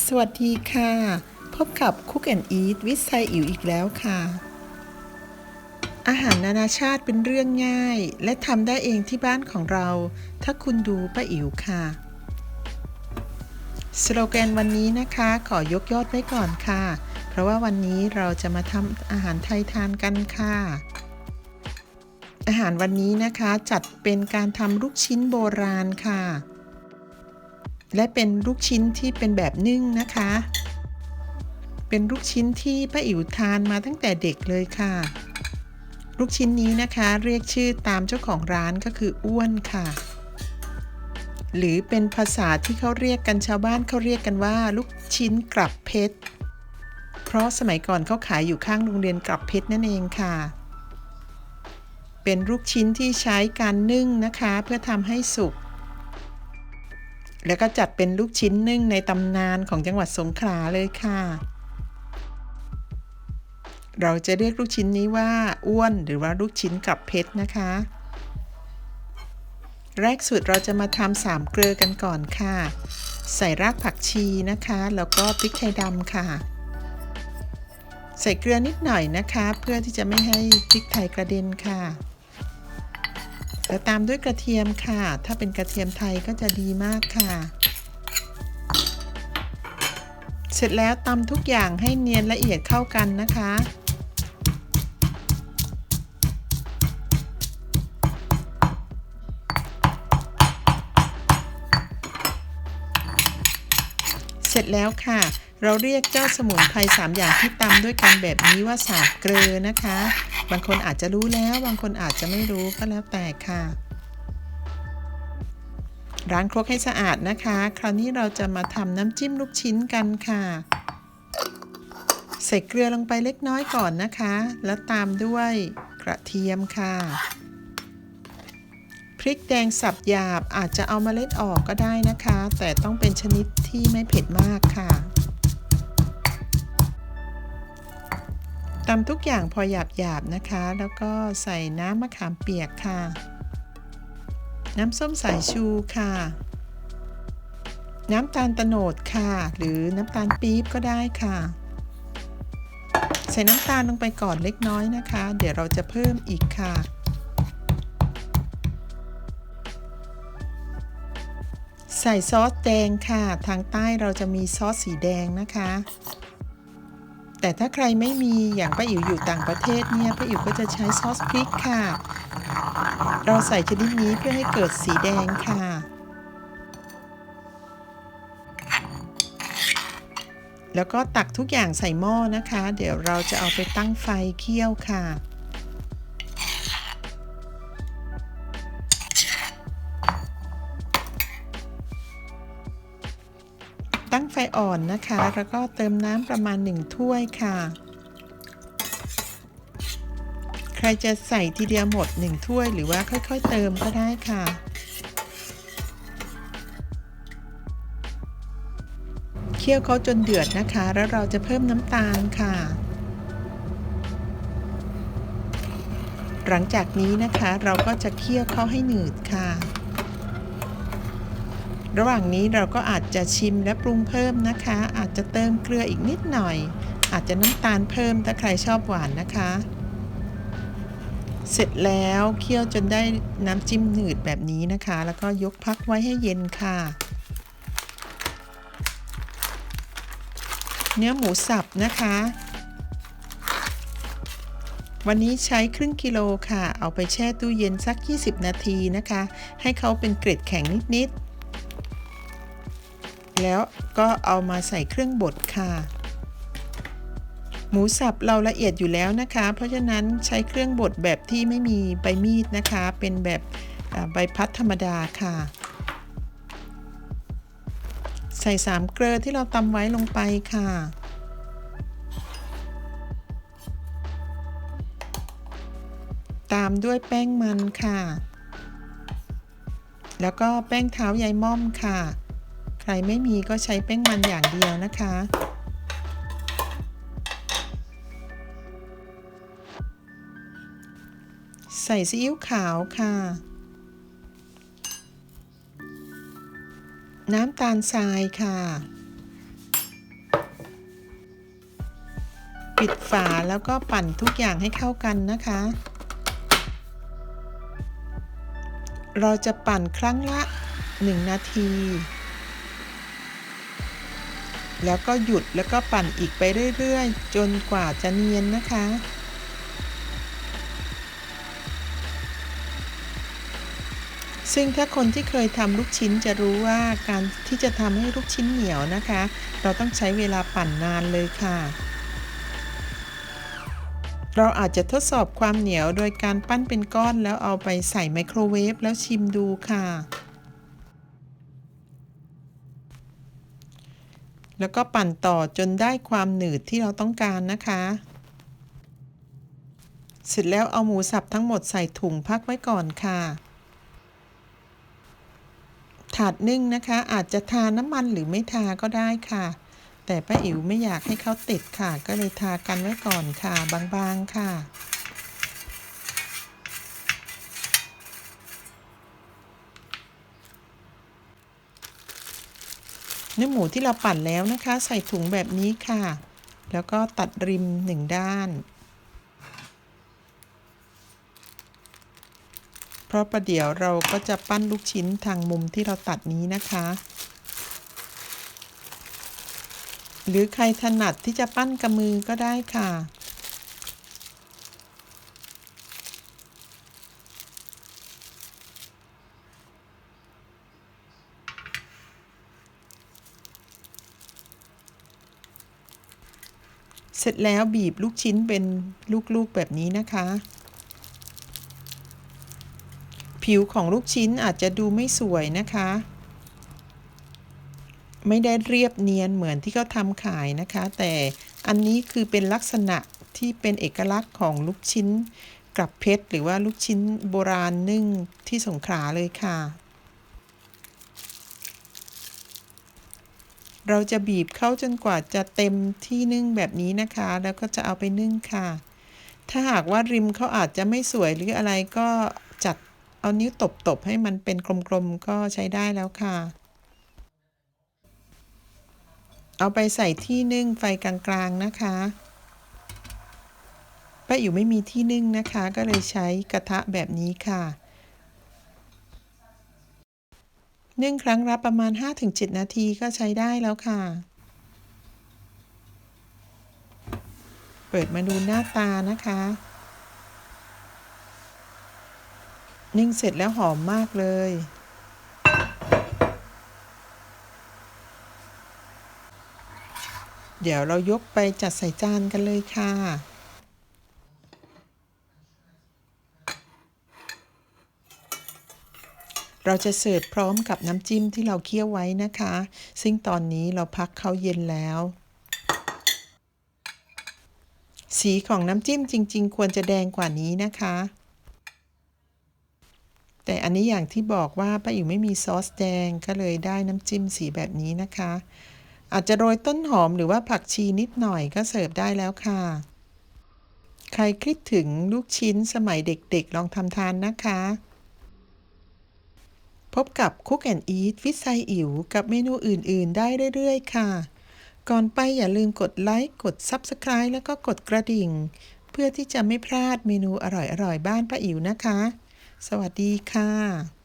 สวัสดีค่ะ พบกับ Cook and Eat วิไซอิ๋วอีกแล้วค่ะ อาหารนานาชาติเป็นเรื่องง่าย และทำได้เองที่บ้านของเรา ถ้าคุณดูป้าอิ๋วค่ะสโลแกนวันนี้นะคะขอยกยอดไว้ก่อนค่ะ เพราะว่าวันนี้เราจะมาทำอาหารไทยทานกันค่ะ อาหารวันนี้นะคะจัดเป็นการทำลูกชิ้นโบราณค่ะ และเป็นลูกชิ้นที่เป็นแบบนึ่งนะคะ เป็นลูกชิ้นที่ป้าอิ๋วทานมาตั้งแต่เด็กเลยค่ะ ลูกชิ้นนี้นะคะ เรียกชื่อตามเจ้าของร้านก็คืออ้วนค่ะ หรือเป็นภาษาที่เขาเรียกกันชาวบ้านเขาเรียกกันว่า ลูกชิ้นกลับเพชร เพราะสมัยก่อนเขาขายอยู่ข้างโรงเรียนกลับเพชรนั่นเองค่ะเป็นลูกชิ้นที่ใช้การนึ่งนะคะ เพื่อทำให้สุก แล้วก็จัดเป็นลูกชิ้นนึ่งในตำนานของจังหวัดสงขลาเลยค่ะ เราจะเรียกลูกชิ้นนี้ว่าอ้วนหรือว่าลูกชิ้นกับเพชรนะคะ แรกสุดเราจะมาทำสามเกลือกันก่อนค่ะ ใส่รากผักชีนะคะ แล้วก็พริกไทยดำค่ะ ใส่เกลือนิดหน่อยนะคะ เพื่อที่จะไม่ให้พริกไทยกระเด็นค่ะ แล้วตามด้วยกระเทียมค่ะ ถ้าเป็นกระเทียมไทยก็จะดีมากค่ะ เสร็จแล้วตำทุกอย่างให้เนียนละเอียดเข้ากันนะคะเสร็จแล้วค่ะ เราเรียกเจ้าสมุนไพร3อย่างที่ตำด้วยกันแบบนี้ว่าสามเกลือนะคะ บางคนอาจจะรู้แล้ว บางคนอาจจะไม่รู้ก็แล้วแต่ค่ะล้างครกให้สะอาดนะคะ คราวนี้เราจะมาทำน้ำจิ้มลูกชิ้นกันค่ะ ใส่เกลือลงไปเล็กน้อยก่อนนะคะ แล้วตามด้วยกระเทียมค่ะ พริกแดงสับหยาบอาจจะเอามาเมล็ดออกก็ได้นะคะ แต่ต้องเป็นชนิดที่ไม่เผ็ดมากค่ะ ตำทุกอย่างพอหยาบๆนะคะ แล้วก็ใส่น้ำมะขามเปียกค่ะ น้ำส้มสายชูค่ะ น้ำตาลตะโนดค่ะ หรือน้ำตาลปี๊บก็ได้ค่ะ ใส่น้ำตาลลงไปก่อนเล็กน้อยนะคะ เดี๋ยวเราจะเพิ่มอีกค่ะ ใส่ซอสแดงค่ะ ทางใต้เราจะมีซอสสีแดงนะคะ แต่ถ้าใครไม่มีอย่างป้าอิ๋วอยู่ต่างประเทศเนี่ยป้าอิ๋วก็จะใช้ซอสพริกค่ะ เราใส่ชนิดนี้เพื่อให้เกิดสีแดงค่ะ แล้วก็ตักทุกอย่างใส่หม้อนะคะ เดี๋ยวเราจะเอาไปตั้งไฟเคี่ยวค่ะ อ่อนนะคะ แล้วก็เติมน้ำประมาณ 1 ถ้วยค่ะ ใครจะใส่ทีเดียวหมด 1 ถ้วยหรือว่าค่อยๆ เติมก็ได้ค่ะเคี่ยวเขาจนเดือดนะคะ แล้วเราจะเพิ่มน้ำตาลค่ะ หลังจากนี้นะคะเราก็จะเคี่ยวเขาให้หนืดค่ะ ระหว่างนี้เราก็อาจจะชิมและปรุงเพิ่มนะคะ อาจจะเติมเกลืออีกนิดหน่อย อาจจะน้ำตาลเพิ่มถ้าใครชอบหวานนะคะ เสร็จแล้วเคี่ยวจนได้น้ำจิ้มหนืดแบบนี้นะคะ แล้วก็ยกพักไว้ให้เย็นค่ะ เนื้อหมูสับนะคะวันนี้ใช้ครึ่งกิโลค่ะ เอาไปแช่ตู้เย็นสัก 20 นาทีนะคะ ให้เขาเป็นเกล็ดแข็งนิด ๆ แล้วก็เอามาใส่เครื่องบดค่ะ หมูสับเราละเอียดอยู่แล้วนะคะ เพราะฉะนั้นใช้เครื่องบดแบบที่ไม่มีใบมีดนะคะ เป็นแบบใบพัดธรรมดาค่ะ ใส่สามเกลือที่เราตำไว้ลงไปค่ะตามด้วยแป้งมันค่ะ แล้วก็แป้งเท้ายายม่อมค่ะ ใครไม่มีก็ใช้แป้งมันอย่างเดียวนะคะ ใส่ซีอิ๊วขาวค่ะ น้ำตาลทรายค่ะ ปิดฝาแล้วก็ปั่นทุกอย่างให้เข้ากันนะคะ เราจะปั่นครั้งละ 1 นาที แล้วก็หยุดแล้วก็ปั่นอีกไปเรื่อยๆ จนกว่าจะเนียนนะคะ ซึ่งถ้าคนที่เคยทำลูกชิ้นจะรู้ว่าการที่จะทำให้ลูกชิ้นเหนียวนะคะ เราต้องใช้เวลาปั่นนานเลยค่ะ เราอาจจะทดสอบความเหนียวโดยการปั้นเป็นก้อนแล้วเอาไปใส่ไมโครเวฟแล้วชิมดูค่ะ แล้วก็ปั่นต่อจนได้ความหนืดที่เราต้องการนะคะ เสร็จแล้วเอาหมูสับทั้งหมดใส่ถุงพักไว้ก่อนค่ะ ถาดนึ่งนะคะ อาจจะทาน้ำมันหรือไม่ทาก็ได้ค่ะ แต่ป้าอิ๋วไม่อยากให้เขาติดค่ะ ก็เลยทากันไว้ก่อนค่ะบางๆค่ะ เนื้อหมูที่เราปั่นแล้วนะคะ ใส่ถุงแบบนี้ค่ะ แล้วก็ตัดริมหนึ่งด้าน เพราะประเดี๋ยวเราก็จะปั้นลูกชิ้นทางมุมที่เราตัดนี้นะคะ หรือใครถนัดที่จะปั้นกับมือก็ได้ค่ะ เสร็จแล้วบีบลูกชิ้นเป็นลูกๆแบบนี้นะคะ ผิวของลูกชิ้นอาจจะดูไม่สวยนะคะ ไม่ได้เรียบเนียนเหมือนที่เขาทำขายนะคะ แต่อันนี้คือเป็นลักษณะที่เป็นเอกลักษณ์ของลูกชิ้นกลับเพชรหรือว่าลูกชิ้นโบราณนึ่งที่สงขลาเลยค่ะ เราจะบีบเข้าจนกว่าจะเต็มที่นึ่งแบบนี้นะคะ แล้วก็จะเอาไปนึ่งค่ะ ถ้าหากว่าริมเขาอาจจะไม่สวยหรืออะไรก็จัดเอานิ้วตบๆให้มันเป็นกลมๆก็ใช้ได้แล้วค่ะ เอาไปใส่ที่นึ่งไฟกลางๆนะคะป้าอิ๋วไม่มีที่นึ่งนะคะ ก็เลยใช้กระทะแบบนี้ค่ะ นึ่งครั้งละประมาณ 5-7 นาทีก็ใช้ได้แล้วค่ะ เปิดมาดูหน้าตานะคะ นึ่งเสร็จแล้วหอมมากเลย เดี๋ยวเรายกไปจัดใส่จานกันเลยค่ะ เราจะเสิร์ฟพร้อมกับน้ำจิ้มที่เราเคี่ยวไว้นะคะ ซึ่งตอนนี้เราพักเขาเย็นแล้ว สีของน้ำจิ้มจริง ๆ ควรจะแดงกว่านี้นะคะ แต่อันนี้อย่างที่บอกว่าป้าอิ๋วไม่มีซอสแดงก็เลยได้น้ำจิ้มสีแบบนี้นะคะ อาจจะโรยต้นหอมหรือว่าผักชีนิดหน่อยก็เสิร์ฟได้แล้วค่ะใครคิดถึงลูกชิ้นสมัยเด็กๆ ลองทำทานนะคะ พบกับ Cook and Eat วิไซอิ๋วกับเมนูอื่น ๆ ได้เรื่อย ๆ ค่ะ ก่อนไปอย่าลืมกดไลค์ กด Subscribe แล้วก็กดกระดิ่ง เพื่อที่จะไม่พลาดเมนูอร่อย ๆ บ้านป้าอิ๋วนะคะ สวัสดีค่ะ